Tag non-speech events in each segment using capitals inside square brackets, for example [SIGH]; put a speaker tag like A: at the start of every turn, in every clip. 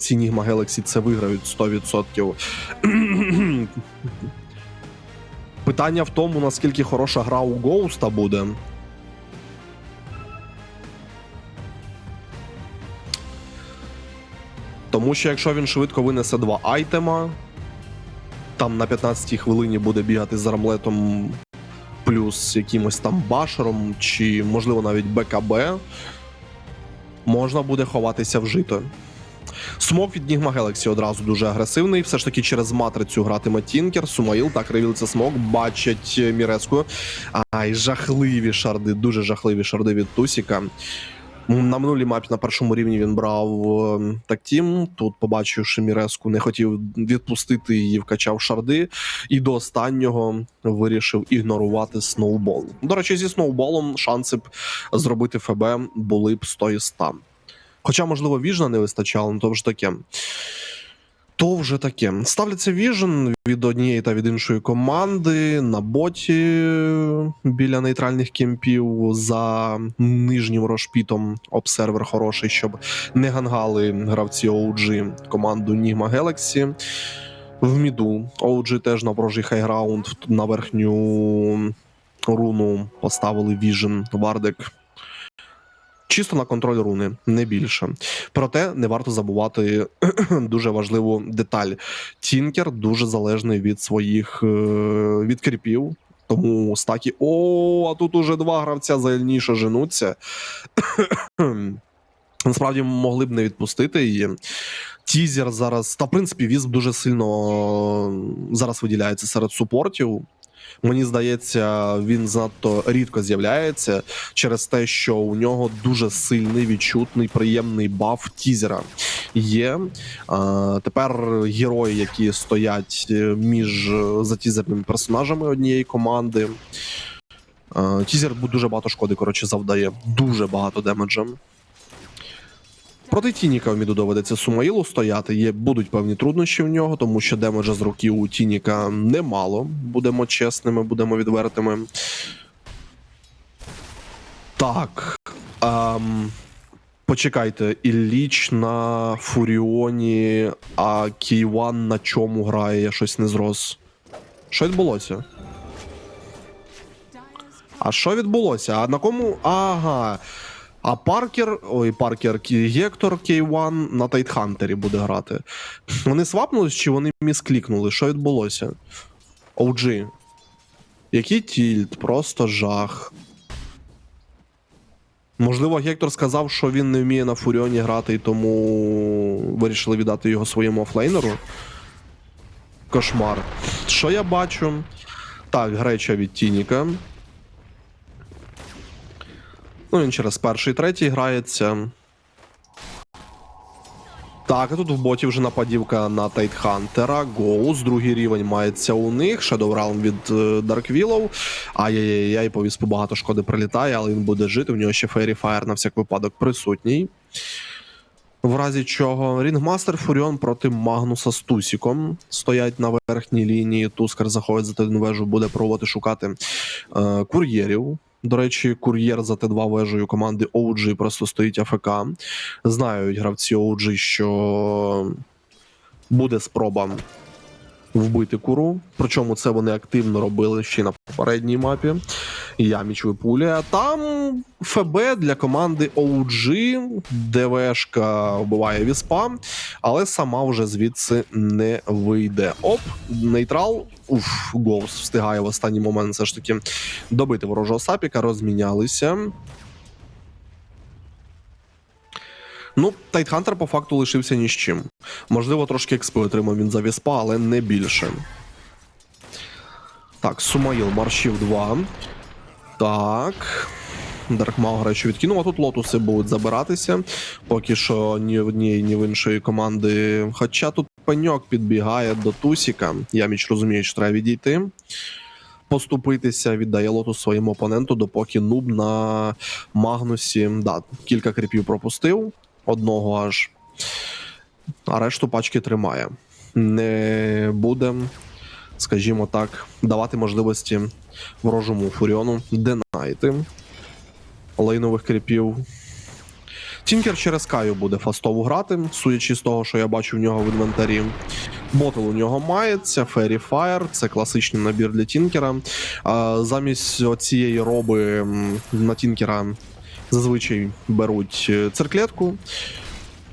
A: гравці Нігма Galaxy це виграють 100%. [CLEARS THROAT] Питання в тому, наскільки хороша гра у Гоуста буде. Тому що якщо він швидко винесе два айтема, там на 15-й хвилині буде бігати з армлетом плюс якимось там башером, чи, можливо, навіть БКБ, можна буде ховатися в жито. Смок від Нігма Galaxy одразу дуже агресивний. Все ж таки через матрицю гратиме Тінкер, Сумаїл, так ревілиться смок, бачать е, Міреску. Ай, жахливі шарди, дуже жахливі шарди від Тусіка. На минулій мапі на першому рівні він брав е, тактім. Тут, побачивши Міреску, не хотів відпустити її, вкачав шарди, і до останнього вирішив ігнорувати сноубол. До речі, зі сноуболом шанси б зробити ФБ були б 100 із 100. Хоча, можливо, віжна не вистачало, ну то вже таке. То вже таке. Ставляться віжен від однієї та від іншої команди на боті біля нейтральних кемпів за нижнім рошпітом. Обсервер хороший, щоб не гангали гравці OG команду Nigma Galaxy. В міду OG теж на ворожий хайграунд на верхню руну поставили Vision Вардик. Чисто на контроль руни, не більше. Проте не варто забувати [CLEARS THROAT] дуже важливу деталь. Тінкер дуже залежний від своїх е, від кріпів. Тому стакі. О, а тут уже два гравця зальніше женуться. [CLEARS THROAT] Насправді могли б не відпустити її. Тізер зараз. Та в принципі, візб дуже сильно зараз виділяється серед супортів. Мені здається, він занадто рідко з'являється через те, що у нього дуже сильний відчутний приємний баф тізера є. Тепер герої, які стоять е, між е, затізерними персонажами однієї команди. Тізер дуже багато шкоди, коротше, завдає. Дуже багато демеджа. Проти Тініка в міду доведеться Сумаїлу стояти. Є, будуть певні труднощі в нього, тому що демеджа з руки у Тініка немало. Будемо чесними, будемо відвертими. Так. Ем, почекайте, Ілліч на Фуріоні, а Кейван на чому грає? Я щось не зрос. Що відбулося? А що відбулося? А на кому. Ага. А Паркер, ой, Паркер Гектор K1 на Тайтхантері буде грати. Вони свапнулись чи вони місклікнули? Що відбулося? OG. Який тільт, просто жах. Можливо, Гектор сказав, що він не вміє на Фуріоні грати, і тому вирішили віддати його своєму офлейнеру. Кошмар. Що я бачу? Так, греча від Тініка. Ну, він через перший, третій грається. Так, а тут в боті вже нападівка на Тайтхантера. Гоус, другий рівень мається у них. Shadow Realm від е, Dark Ай-яй-яй, по віспу багато шкоди прилітає, але він буде жити. В нього ще Fairy Fire на всяк випадок присутній. В разі чого Рінгмастер Фуріон проти Магнуса з Тусіком стоять на верхній лінії. Тускар заходить за Т1 вежу, буде пробувати шукати е, кур'єрів. До речі, кур'єр за Т2 вежею команди OG просто стоїть АФК. Знають гравці OG, що буде спроба вбити куру. Причому це вони активно робили ще на попередній мапі. Яміч випулює. А ФБ для команди OG, ДВшка вбиває віспа, але сама вже звідси не вийде. Оп, нейтрал. Уф, Гоус встигає в останній момент все ж таки добити ворожого сапіка, розмінялися. Ну, Тайтхантер по факту лишився ні з чим. Можливо, трошки експи отримав він за віспа, але не більше. Так, Сумаїл, маршів 2. Так. Даркмау, гречу відкинув, а тут лотуси будуть забиратися. Поки що ні в однієї, ні в іншої команди. Хоча тут пеньок підбігає до Тусіка. Я міч розумію, що треба відійти. Поступитися, віддає лотус своєму опоненту, допоки нуб на Магнусі. Да, кілька кріпів пропустив, одного аж. А решту пачки тримає. Не буде, скажімо так, давати можливості ворожому фуріону динайти лейнових кріпів. Тінкер через Каю буде фастову грати, судячи з того, що я бачу в нього в інвентарі. Ботл у нього мається, Fairy Fire, це класичний набір для Тінкера. Замість цієї роби на Тінкера зазвичай беруть е, цирклетку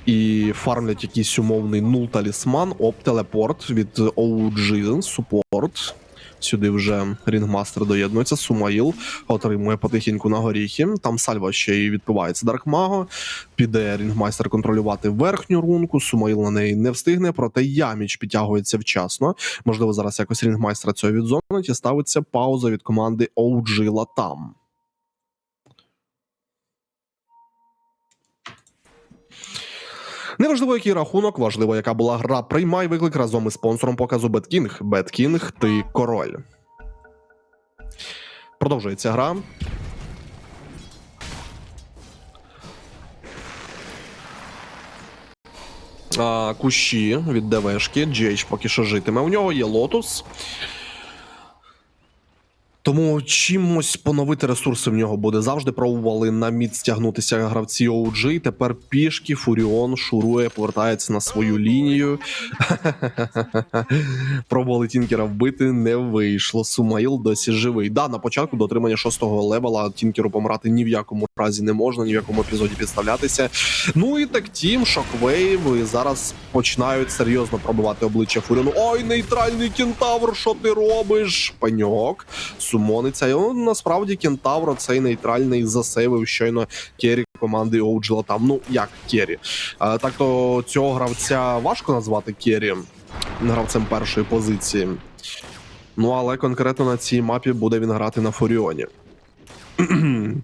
A: і фармлять якийсь умовний нул талісман, оп, телепорт від OG супорт. Сюди вже Рінгмастер доєднується, Сумаїл отримує потихеньку на горіхи. Там сальва ще й відбувається Даркмаго. Піде Рінгмастер контролювати верхню рунку. Сумаїл на неї не встигне, проте Яміч підтягується вчасно. Можливо, зараз якось Рінгмайстера цього відзонить і ставиться пауза від команди OG Latam. Неважливо, який рахунок, важливо, яка була гра. Приймай виклик разом із спонсором показу BetKing. BetKing, ти король. Продовжується гра. А, кущі від ДВшки. Джейдж поки що житиме. У нього є лотус. Тому чимось поновити ресурси в нього буде. Завжди пробували на мід стягнутися гравці OG. Тепер пішки Фуріон шурує, повертається на свою лінію. [LAUGHS] Пробували Тінкера вбити, не вийшло. Сумаїл досі живий. Да, на початку до отримання шостого левела Тінкеру помирати ні в якому разі не можна, ні в якому епізоді підставлятися. Ну і так тім, Шоквейв, і зараз починають серйозно пробивати обличчя Фуріону. Ой, нейтральний кентавр, що ти робиш? Паньок сумониться. І он, насправді кентавр цей нейтральний засейвив щойно Керрі команди Оуджела там. Ну як Керрі. А, так то цього гравця важко назвати Керрі гравцем першої позиції. Ну але конкретно на цій мапі буде він грати на Фуріоні. [CLEARS THROAT]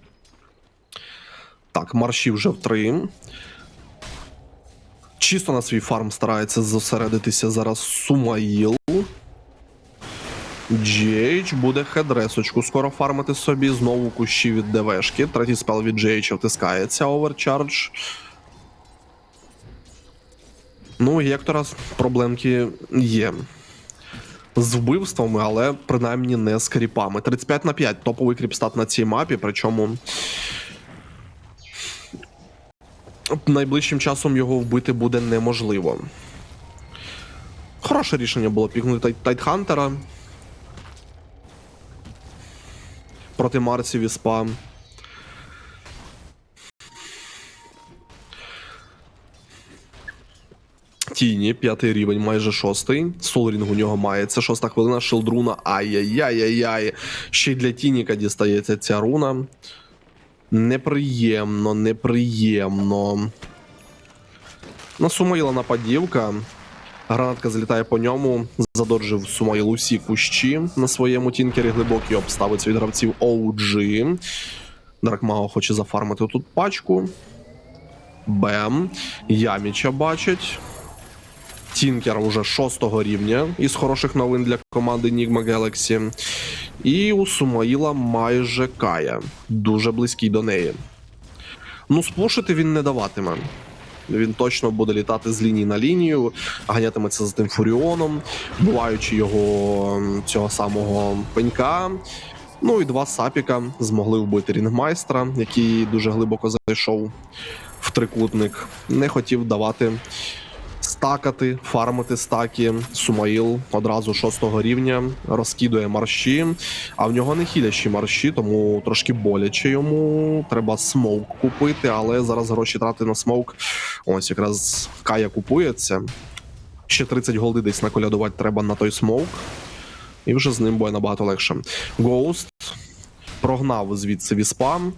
A: так, марші вже в три. Чисто на свій фарм старається зосередитися зараз Сумаїл. GH буде хедресочку скоро фармити собі. Знову кущі від ДВшки. Третій спел від GH втискається оверчардж. Ну, Гектора проблемки є. З вбивствами, але принаймні не з кріпами. 35 на 5 топовий кріпстат на цій мапі, причому. Найближчим часом його вбити буде неможливо. Хороше рішення було пікнути Тайт- Тайтхантера. Проти Марсів і СПА. Тіні, п'ятий рівень, майже шостий. Солрінг у нього мається. Шоста хвилина, шилдруна. Ай-яй-яй-яй-яй. Ще й для Тініка дістається ця руна. Неприємно, неприємно. На Сумаїла нападівка. Гранатка залітає по ньому. Задоджив Сумаїл усі кущі на своєму тінкері. Глибокий обставиться від гравців OG. Дракмаго хоче зафармити тут пачку. Бем. Яміча бачить. Тінкер уже шостого рівня із хороших новин для команди Nigma Galaxy. І у Сумаїла майже Кая. Дуже близький до неї. Ну, спушити він не даватиме. Він точно буде літати з лінії на лінію, ганятиметься за тим Фуріоном, вбиваючи його цього самого пенька. Ну і два сапіка змогли вбити рінгмайстра, який дуже глибоко зайшов в трикутник. Не хотів давати стакати, фармити стаки. Сумаїл одразу шостого рівня розкидує марші, а в нього не хілячі марші, тому трошки боляче йому. Треба смоук купити, але зараз гроші трати на смоук. Ось якраз Кая купується. Ще 30 голди десь наколядувати треба на той смоук. І вже з ним буде набагато легше. Гоуст прогнав звідси віспам.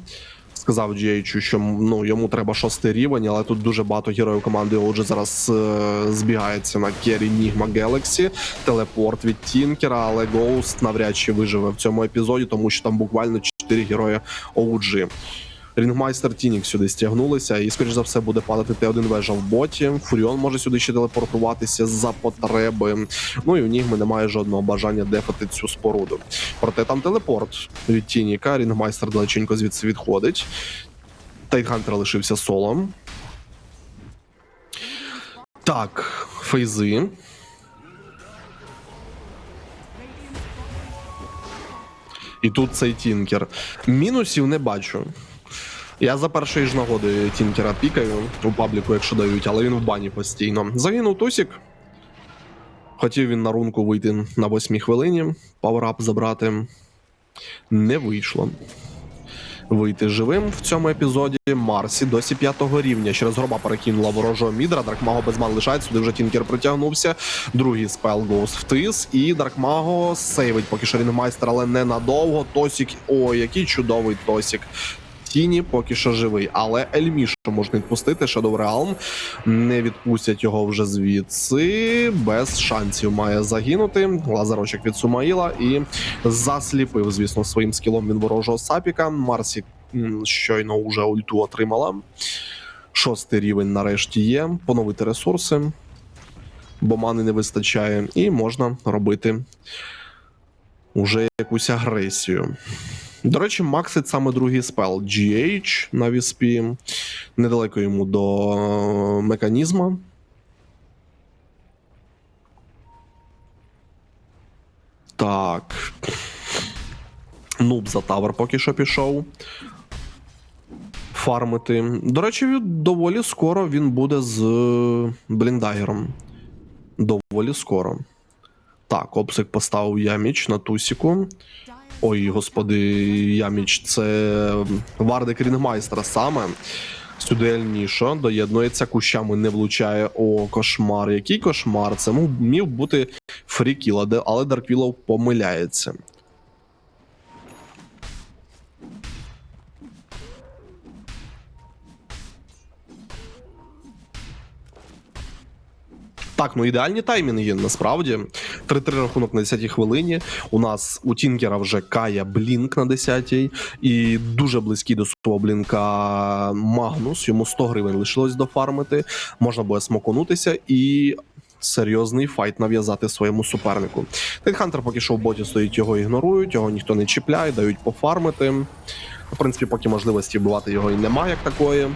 A: Сказав GH, що ну, йому треба шостий рівень, але тут дуже багато героїв команди OG зараз е, збігається на Кері Нігма Гелексі, Телепорт від Тінкера, але Гоуст навряд чи виживе в цьому епізоді, тому що там буквально 4 герої OG. Рінгмайстер Тінік сюди стягнулися, і, скоріш за все, буде падати Т1 вежа в боті. Фуріон може сюди ще телепортуватися за потреби. Ну і у Нігми немає жодного бажання дефати цю споруду. Проте там телепорт від Тініка. Рінгмайстер далеченько звідси відходить. Тайтхантер лишився солом. Так, фейзи. І тут цей тінкер. Мінусів не бачу. Я за першої ж нагоди Тінкера пікаю у пабліку, якщо дають, але він в бані постійно. Загинув Тусік. Хотів він на рунку вийти на восьмій хвилині, паверап забрати. Не вийшло. Вийти живим в цьому епізоді. Марсі досі п'ятого рівня. Через гроба перекинула ворожого мідра. Даркмаго без ман лишається. Сюди вже Тінкер притягнувся. Другий спел гоус втис. І Даркмаго сейвить поки що Рінгмайстер, але ненадовго. Тосік. Ой, який чудовий Тосік. Тіні поки що живий, але Ельмішу можна відпустити. Shadow Realm не відпустять його вже звідси. Без шансів має загинути. Лазарочок від Сумаїла і засліпив, звісно, своїм скілом він ворожого сапіка. Марсі щойно уже ульту отримала. Шостий рівень нарешті є. Поновити ресурси, бо мани не вистачає, і можна робити уже якусь агресію. До речі, максить саме другий спел GH на віспі. Недалеко йому до е, механізма. Так. Нуб за тавер поки що пішов. Фармити. До речі, доволі скоро він буде з е, бліндагером. Доволі скоро. Так, обсик поставив яміч на тусіку. Ой, господи, яміч, це Вардик Рінгмайстра саме. Сюди доєднується кущами, не влучає. О, кошмар. Який кошмар? Це міг бути фрікіла, але Дарквілов помиляється. Так, ну ідеальні таймінги насправді. 3-3 рахунок на 10-й хвилині. У нас у Тінкера вже Кая Блінк на 10-й. І дуже близький до свого блінка Магнус. Йому 100 гривень лишилось дофармити. Можна буде смоконутися і. Серйозний файт нав'язати своєму супернику. Тайтхантер поки що в боті стоїть, його ігнорують, його ніхто не чіпляє, дають пофармити. В принципі, поки можливості вбивати його і немає як такої.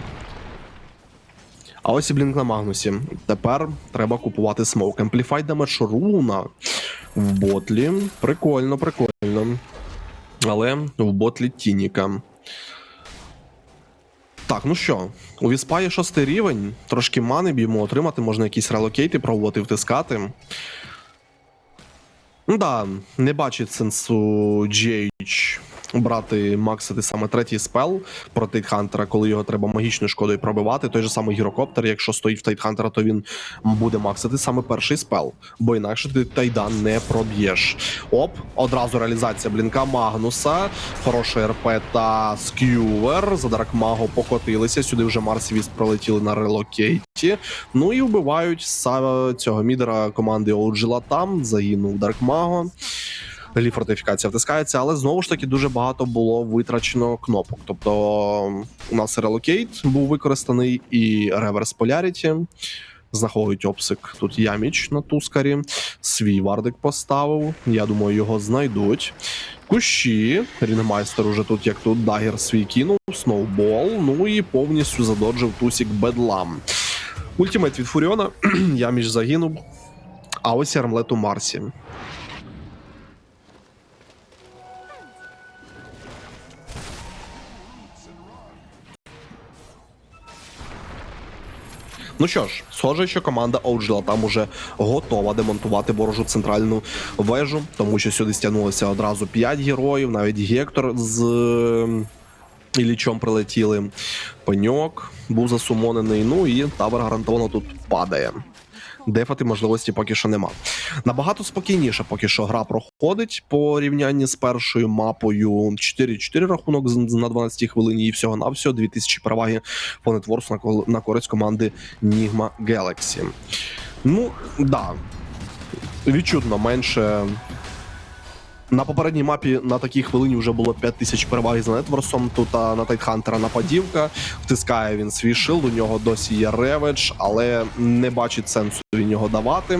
A: А ось і блінк на Магнусі. Тепер треба купувати смоук. Amplify damage руна в ботлі. Прикольно, прикольно. Але в ботлі Тініка. Так, ну що, у Віспа є шостий рівень. Трошки мани б отримати, можна якісь релокейти пробувати втискати. Ну да, не бачить сенсу GH брати максити саме третій спел проти Тайтхантера, коли його треба магічною шкодою пробивати. Той же самий гірокоптер, якщо стоїть в Тайтхантера, то він буде максити саме перший спел, бо інакше ти Тайдан не проб'єш. Оп, одразу реалізація блінка Магнуса. Хороший РП та скювер. За Даркмаго покотилися. Сюди вже Марс і Віст пролетіли на релокейті. Ну і вбивають цього мідера команди Оуджила там. Загинув Даркмаго. Лі фортифікація втискається, але знову ж таки дуже багато було витрачено кнопок. Тобто у нас релокейт був використаний і реверс поляріті. Знаходить обсик тут яміч на тускарі. Свій вардик поставив. Я думаю, його знайдуть. Кущі. Рінгмайстер уже тут, як тут, дагер свій кинув, сноубол. Ну і повністю задоджив тусік бедлам. Ультимейт від Фуріона. [CLEARS THROAT] яміч загинув. А ось армлет у Марсі. Ну що ж, схоже, що команда Оуджела там уже готова демонтувати ворожу центральну вежу, тому що сюди стягнулося одразу 5 героїв, навіть Гектор з е, Ілічом прилетіли. Пеньок був засумонений. Ну і тавер гарантовано тут падає. Дефати можливості поки що нема. Набагато спокійніше поки що гра проходить по рівнянні з першою мапою 4-4 рахунок на 12 хвилині і всього навсього 2000 переваги по нетворсу на, на користь команди Нігма Galaxy. Ну, да. Відчутно менше. На попередній мапі на такій хвилині вже було 5000 переваги за нетворсом. Тут а, на Тайтхантера нападівка. Втискає він свій шилд, у нього досі є реведж, але не бачить сенсу він його давати.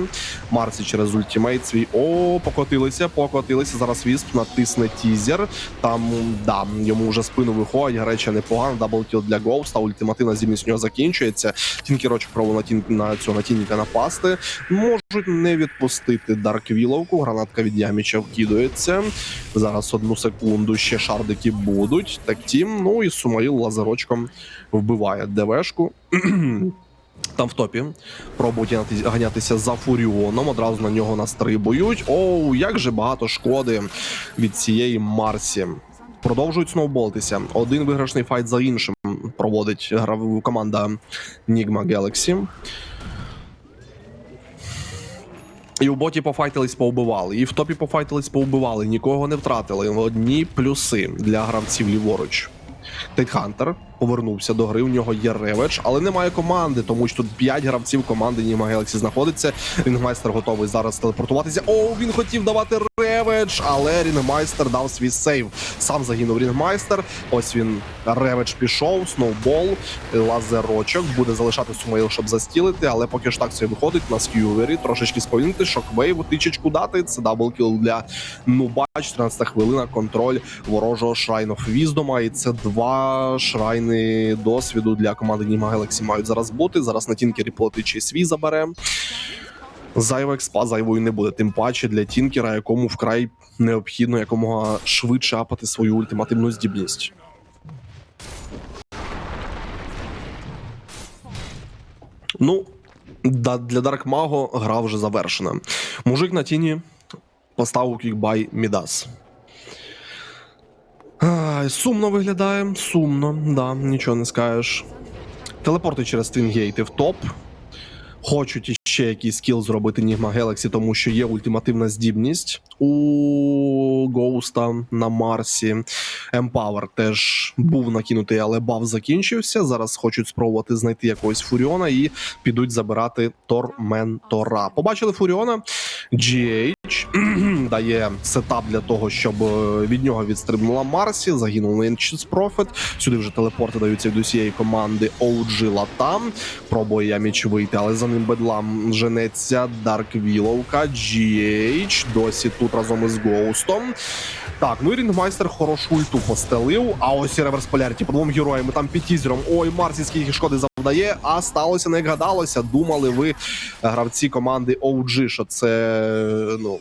A: Марсі через ультимейт свій. О, покотилися, покотилися. Зараз Вісп натисне тізер. Там да, йому вже спину виходить. Гареча непогано. Даблкіл для Гоуста. Ультимативна зімність у нього закінчується. Тінкерочок пробував на тін на цього на тініка напасти. Можуть не відпустити Дарквіловку. Гранатка від Яміча вкидується. Відбувається. Зараз одну секунду ще шардики будуть. Так тім, ну і Сумаїл лазерочком вбиває ДВшку. [CLEARS THROAT] Там в топі пробують ганятися за Фуріоном, одразу на нього настрибують. Оу, як же багато шкоди від цієї Марсі. Продовжують сноуболтися. Один виграшний файт за іншим проводить гра- команда Nigma Galaxy. І у боті пофайтились, поубивали, і в топі пофайтились, поубивали, нікого не втратили. Одні плюси для гравців ліворуч. Тайтхантер повернувся до гри. У нього є реведж, але немає команди, тому що тут 5 гравців команди Німа Galaxy знаходиться. Рінгмайстер готовий зараз телепортуватися. О, він хотів давати реведж, але Рінгмайстер дав свій сейв. Сам загинув Рінгмайстер. Ось він реведж пішов, сноубол, лазерочок. Буде залишати Сумаїл, щоб застілити, але поки ж так це виходить на скювері, трошечки сповільнити, шоквейв, тичечку дати. Це даблкіл для Нуба. 14 хвилина, контроль ворожого of Wisdom, і це два шрайни досвіду для команди Німа Galaxy мають зараз бути. Зараз на Тінкері платичий свій забере. Зайва експа зайвою не буде. Тим паче для Тінкера, якому вкрай необхідно якомога швидше апати свою ультимативну здібність. Ну, для Дарк Маго гра вже завершена. Мужик на тіні поставив кікбай Мідас. Сумно виглядає, сумно, да, нічого не скажеш. Телепорти через твінгейти в топ. Хочуть іще якийсь скіл зробити Нігма Galaxy, тому що є ультимативна здібність у Гоуста на Марсі. Empower теж був накинутий, але баф закінчився. Зараз хочуть спробувати знайти якогось Фуріона і підуть забирати Торментора. Побачили Фуріона. GH [CLEARS THROAT] дає сетап для того, щоб е, від нього відстрибнула Марсі. Загинув Ленчіс Профет. Сюди вже телепорти даються від усієї команди OG Латам. Пробує Яміч вийти, але за ним бедлам женеться Дарк Віловка. GH досі тут разом із Гоустом. Так, ну і Рінгмайстер хорошу ульту постелив. А ось і реверс поляріті по двом героям. і Там під тізером. Ой, Марсі скільки шкоди завдає. А сталося не гадалося. Думали ви, гравці команди OG, що це ну.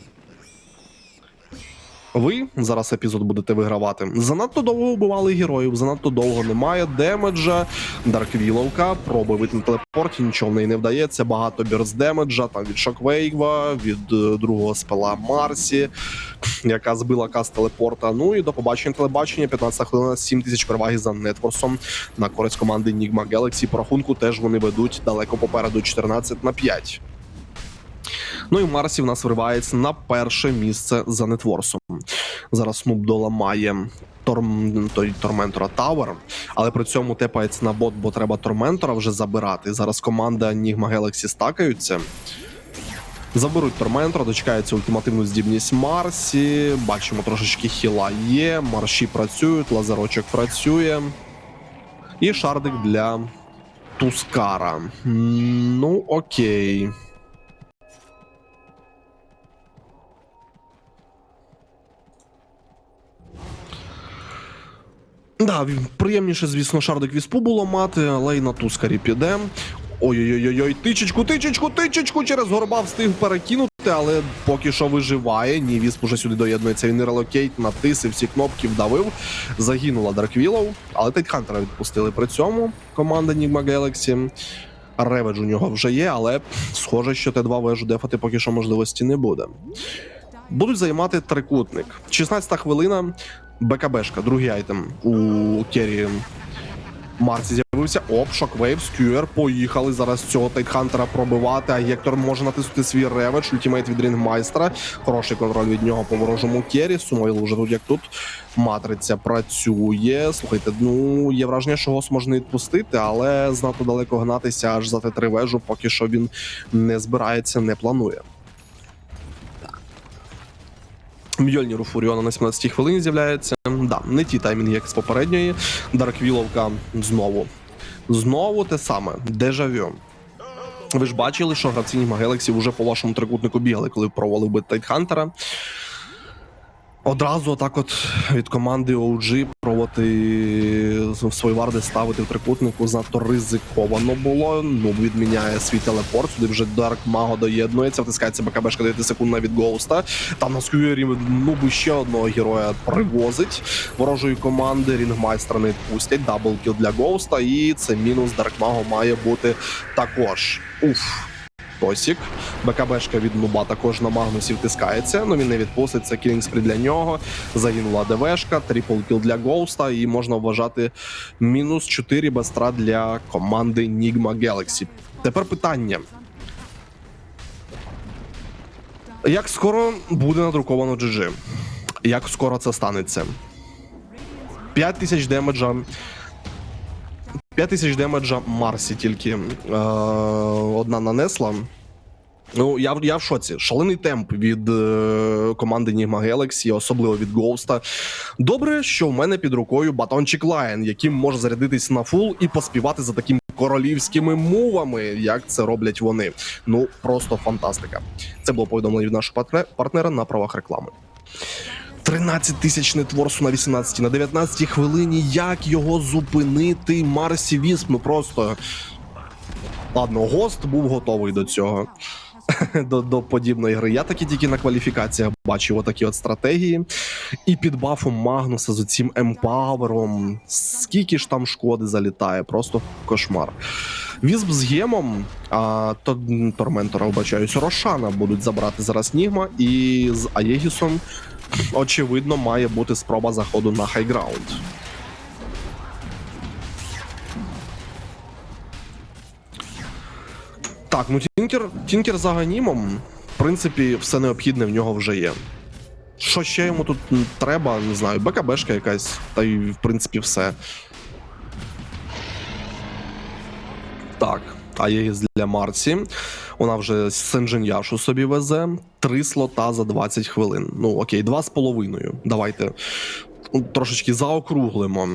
A: Ви зараз епізод будете вигравати. Занадто довго вбивали героїв, занадто довго немає демеджа. Дарквіловка пробує вийти на телепорті, нічого в неї не вдається. Багато бірз демеджа, там від Шоквейва, від е, другого спела Марсі, яка збила каст телепорта. Ну і до побачення телебачення. 15 хвилина, 7 тисяч переваги за нетворсом на користь команди Nigma Galaxy. По рахунку теж вони ведуть далеко попереду 14 на 5. Ну і Марсі в нас вривається на перше місце за нетворсом. Зараз Снуп доламає Торм... той Торментора Тауер, але при цьому тепається на бот, бо треба Торментора вже забирати. Зараз команда Nigma Galaxy стакаються. Заберуть Торментора, дочекається ультимативну здібність Марсі. Бачимо, трошечки хіла є. Марші працюють, лазерочок працює. І шардик для Тускара. Ну, окей. Приємніше, звісно, шардик віспу було мати, але й на тускарі піде. Ой-ой-ой, тичечку, тичечку, тичечку через горба встиг перекинути, але поки що виживає. Ні, вісп уже сюди доєднується. Він релокейт, натисив всі кнопки, вдавив. Загинула Дарквілов, але Тайтхантера відпустили при цьому. Команда Nigma Galaxy. Реведж у нього вже є, але схоже, що Т2 вежу дефати поки що можливості не буде. Будуть займати трикутник. 16 хвилина. БКБшка, другий айтем у Керрі Марсі з'явився. Оп, шоквейв, скюер. Поїхали зараз цього Тайтхантера пробивати. А Гектор може натиснути свій реведж, ультимейт від Рінгмайстера. Хороший контроль від нього по ворожому Керрі. Сумоїл уже тут як тут. Матриця працює. Слухайте, ну є враження, що гос можна відпустити, але знато далеко гнатися аж за Т3 вежу, поки що він не збирається, не планує. Мьольнір у Фуріона на 17-й хвилині з'являється. Да, не ті таймінги, як з попередньої. Дарквіловка знову. Знову те саме. Дежавю. Ви ж бачили, що гравці Нігма Гелексі вже по вашому трикутнику бігали, коли провалив би Тайтхантера. Одразу так от від команди OG пробувати свої варди ставити в трикутнику занадто ризиковано було. Ну, відміняє свій телепорт. Сюди вже Дарк Маго доєднується, втискається БКБшка 9 секунд від Гоуста. Там на скюєрі ну би ще одного героя привозить ворожої команди. Рінгмайстра не відпустять. Даблкіл для Гоуста. І це мінус Дарк Маго має бути також. Уф. Тосік. БКБшка від Нуба також на Магнусі втискається. Ну він не відпустить. Це кілінгспрі для нього. Загинула ДВшка, трипл кіл для Гоуста, і можна вважати мінус 4 без страт для команди Nigma Galaxy. Тепер питання. Як скоро буде надруковано GG? Як скоро це станеться? 5 тисяч демеджа. 5 тисяч демеджа Марсі тільки е, одна нанесла. Ну, я, я в шоці. Шалений темп від е, команди Nigma Galaxy, особливо від Гоуста. Добре, що в мене під рукою батончик Лайн, яким може зарядитись на фул і поспівати за такими королівськими мовами, як це роблять вони. Ну, просто фантастика. Це було повідомлення від нашого партнера на правах реклами. 13 тисяч нетворсу на 18 на 19 хвилині. Як його зупинити? Марсі Вісп, ну просто. Ладно, гост був готовий до цього. [LAUGHS] До, до подібної гри. Я таки тільки на кваліфікаціях бачив отакі от стратегії. І під бафом Магнуса з цим емпавером. Скільки ж там шкоди залітає, просто кошмар. Візб з гемом, а то Торментора, вбачаюсь, Рошана будуть забрати зараз Нігма, і з Аєгісом, очевидно, має бути спроба заходу на хайграунд. Так, ну Тінкер, Тінкер за Ганімом, в принципі, все необхідне в нього вже є. Що ще йому тут треба, не знаю, БКБшка якась, та й в принципі все. Так, Аєгіс для Марсі. Вона вже Сенджин'яшу собі везе. Три слота за 20 хвилин. Ну, окей, два з половиною. Давайте ну, трошечки заокруглимо.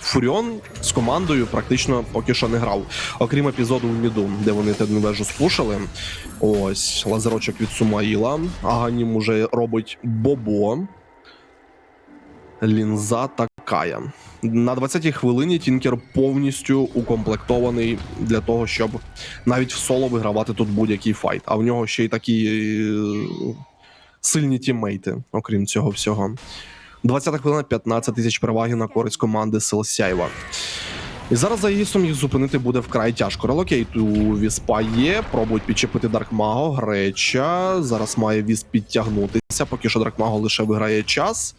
A: Фуріон з командою практично поки що не грав. Окрім епізоду в міду, де вони тедну вежу спушили. Ось лазерочок від Сумаїла. Аганім уже робить Бобо. Лінза та Кая. На 20-й хвилині Тінкер повністю укомплектований для того, щоб навіть в соло вигравати тут будь-який файт. А в нього ще й такі е, сильні тіммейти, окрім цього всього. 20-та хвилина 15 тисяч переваги на користь команди Селсяєва. І зараз за Ісом їх зупинити буде вкрай тяжко. Релокейт у Віспа є. Пробують підчепити Даркмаго. Греча. Зараз має Вісп підтягнутися. Поки що Даркмаго лише виграє час.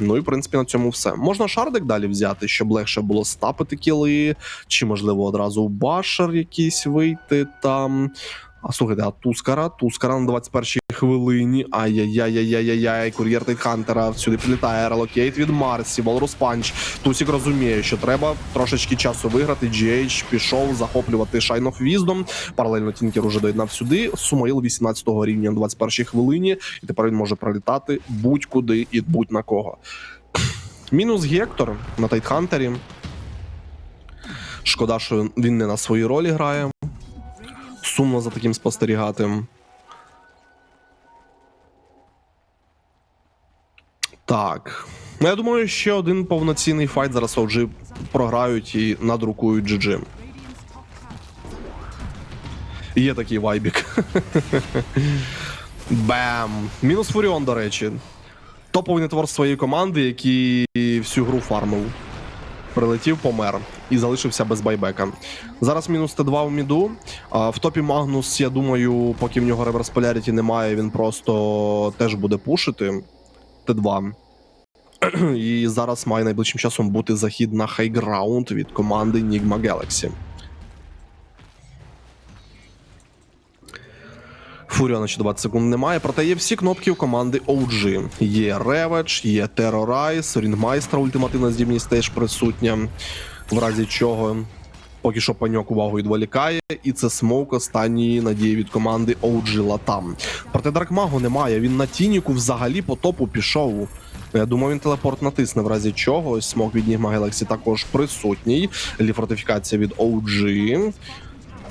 A: Ну і в принципі на цьому все. Можна шардик далі взяти, щоб легше було стапити кіли, чи можливо одразу башер якийсь вийти там. А слухайте, а Тускара? Тускара на 21-й хвилині. Ай-яй-яй-яй-яй-яй, кур'єр Хантера сюди прилітає релокейт від Марсі, Волрус Панч. Тусік розуміє, що треба трошечки часу виграти. GH пішов захоплювати of Wisdom. Паралельно Тінкер уже доєднав сюди. Сумаїл 18-го рівня на 21-й хвилині, і тепер він може пролітати будь-куди і будь на кого. Мінус Гектор на Тайтхантері. Шкода, що він не на своїй ролі грає. Сумно за таким спостерігати. Так. Ну, я думаю, ще один повноцінний файт зараз OG програють і надрукують GG. Є такий вайбік. [LAUGHS] Бем! Мінус Фуріон, до речі. Топовий нетвор своєї команди, який всю гру фармив. Прилетів, помер і залишився без байбека. Зараз мінус Т2 в міду. В топі Магнус, я думаю, поки в нього реверс поляріті немає, він просто теж буде пушити. Т2. [CLEARS THROAT] І зараз має найближчим часом бути захід на хайграунд від команди Nigma Galaxy. Фуріона ще 20 секунд немає, проте є всі кнопки у команди OG. Є Реведж, є Terrorize, Рінгмайстра, ультимативна здібність теж присутня, в разі чого поки що паньок увагу відволікає, і це смоук останньої надії від команди OG Latam. Проте Даркмагу немає, він на Тініку взагалі по топу пішов. Я думаю, він телепорт натисне, в разі чого. Смок від Nigma Galaxy також присутній. Ліфортифікація від OG.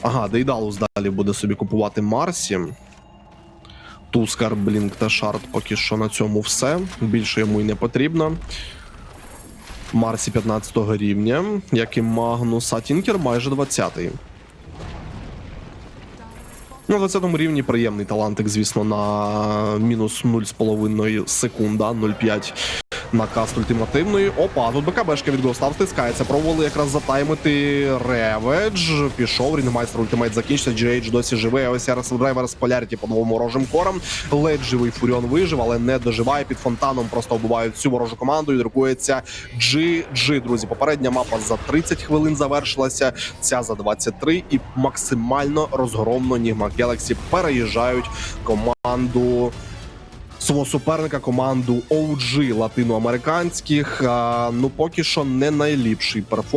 A: Ага, Дейдалус далі буде собі купувати Марсі. Тускар, Блінк та Шард поки що на цьому все. Більше йому й не потрібно. Марсі 15 рівня, як і Магнус, а Тінкер майже 20-й. На 20 рівні приємний талантик, звісно, на мінус 0,5 секунда, 0,5 на каст ультимативної. Опа, тут БКБшка від Гостав стискається. Пробували якраз затаймити Реведж. Пішов, Рінмайстер ультимейт закінчився. GH досі живий. А ось RSL Драйвер з Поляріті по новому ворожим корам. Ледь живий Фуріон вижив, але не доживає. Під фонтаном просто вбивають всю ворожу команду. І друкується GG, друзі. Попередня мапа за 30 хвилин завершилася. Ця за 23. І максимально розгромно Нігма Galaxy переїжджають команду свого суперника команду OG латиноамериканських. Ну поки що не найліпший перформанс.